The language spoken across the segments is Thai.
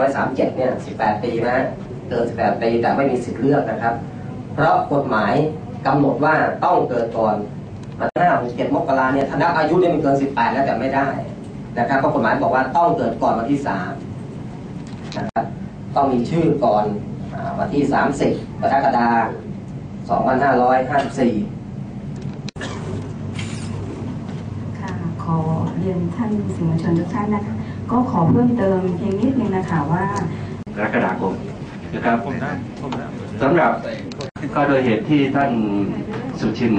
ร้อยสามเจ็ดเนี่ยสิบแปดปีนะเกินสิบแปดปีแต่ไม่มีสิทธิ์เลือกนะครับ เพราะกฎหมายกำหนดว่าต้องเกิดก่อนวันห้าหกเจ็ดมกราเนี่ยถ้านับอายุเนี่ยมันเกินสิบแปดแล้วแต่ไม่ได้นะครับเพราะกฎหมายบอกว่าต้องเกิดก่อนวันที่สามนะครับต้องมีชื่อก่อนวันที่สามสิบกรกฎาคมสองพันห้าร้อยห้าสิบสี่ค่ะขอเรียนท่านสื่อมวลชนทุกท่านนะคะก็ขอเพิ่มเติมเพียงนิด คะว่ากรกฎาคมนะครับสำหรับก็โดยเหตุที่ท่านสุชิน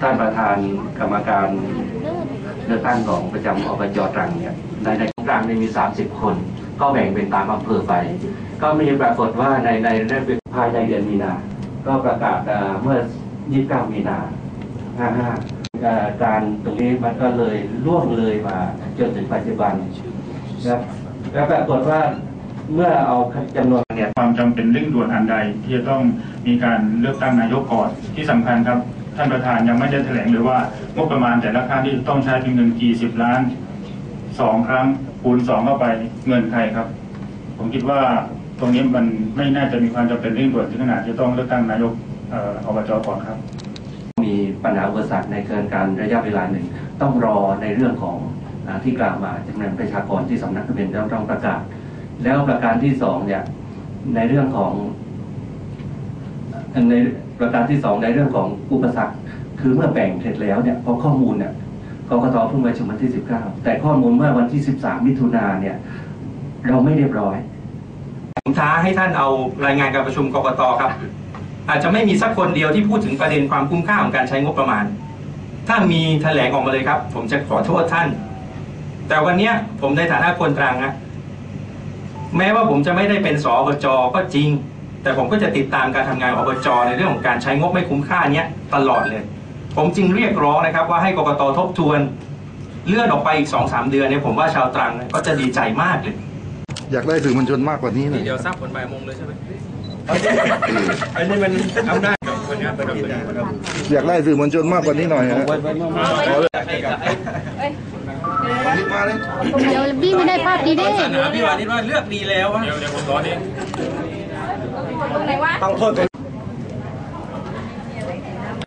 ท่านประธานกรรมการเลือกตั้งของประจำอบจตรังเนี่ยในในตรังเนี่ยมี 30 คน ก็แบ่งเป็นตามอำเภอไป ก็มีปรากฏว่าในในในภายในเดือนมีนา ก็ประกาศเอ่อเมื่อ 29 มีนา55เอ่อการตรงนี้มันก็เลยล่วงเลยมาจนถึงปัจจุบันนะครับแล้วปรากฏว่า เมื่อเอาจำนวนเนี่ยความจำเป็นเร่งด่วนอันใด ที่จะต้องมีการเลือกตั้งนายกก่อนที่สำคัญครับ ท่านประธานยังไม่ได้แถลงเลยว่างบประมาณแต่ละครั้งที่ต้องใช้เป็นเงินกี่สิบล้านสองครั้งคูณสองเข้าไปเงินใครครับ ผมคิดว่าตรงนี้มันไม่น่าจะมีความจำเป็นเร่งด่วนถึงขนาดจะต้องเลือกตั้งนายกเอ่ออบจก่อนครับ มีปัญหาอุปสรรคในเกินการระยะเวลาหนึ่ง ต้องรอในเรื่องของอาที่กล่าวมาจำนวนประชากรที่สำนักทะเบียนต้องต้องประกาศ แล้วประการที่สองเนี่ยในเรื่องของในประการที่สองในเรื่องของอุปสรรค คือเมื่อแบ่งเสร็จแล้วเนี่ยพอข้อมูลเนี่ยกกตเพิ่งประชุมวันที่ 19 แต่ข้อมูลเมื่อวันที่ 13 มิถุนาเนี่ย เราไม่เรียบร้อย ผมท้าให้ท่านเอารายงานการประชุมกกตครับ อาจจะไม่มีสักคนเดียวที่พูดถึงประเด็นความคุ้มค่าของการใช้งบประมาณ ถ้ามีแถลงออกมาเลยครับ ผมจะขอโทษท่าน แต่วันนี้ผมในฐานะคนตรังนะ แม้ว่าผมจะไม่ได้เป็นสอบจก็จริง แต่ผมก็จะติดตามการทำงานอบจในเรื่องของการใช้งบไม่คุ้มค่าเนี้ยตลอดเลย ผมจึงเรียกร้องนะครับว่าให้กกตทบทวนเลื่อนออกไปอีกสองสามเดือนเนี่ยผมว่าชาวตรังเนี่ยก็จะดีใจมากเลย อยากได้สื่อมวลชนมากกว่านี้หน่อยเดี๋ยวทราบผลบ่ายโมงเลยใช่ไหมอันนี้มันอำนาจของคนงานประจำวันอยากได้สื่อมวลชนมากกว่านี้หน่อยฮะ เดี๋ยวบี้ไม่ได้ภาพดีเด้สนาพี่วานิชว่าเลือกดีแล้ววะเดี๋ยวเดี๋ยวผมรอนี่ต้องโทษ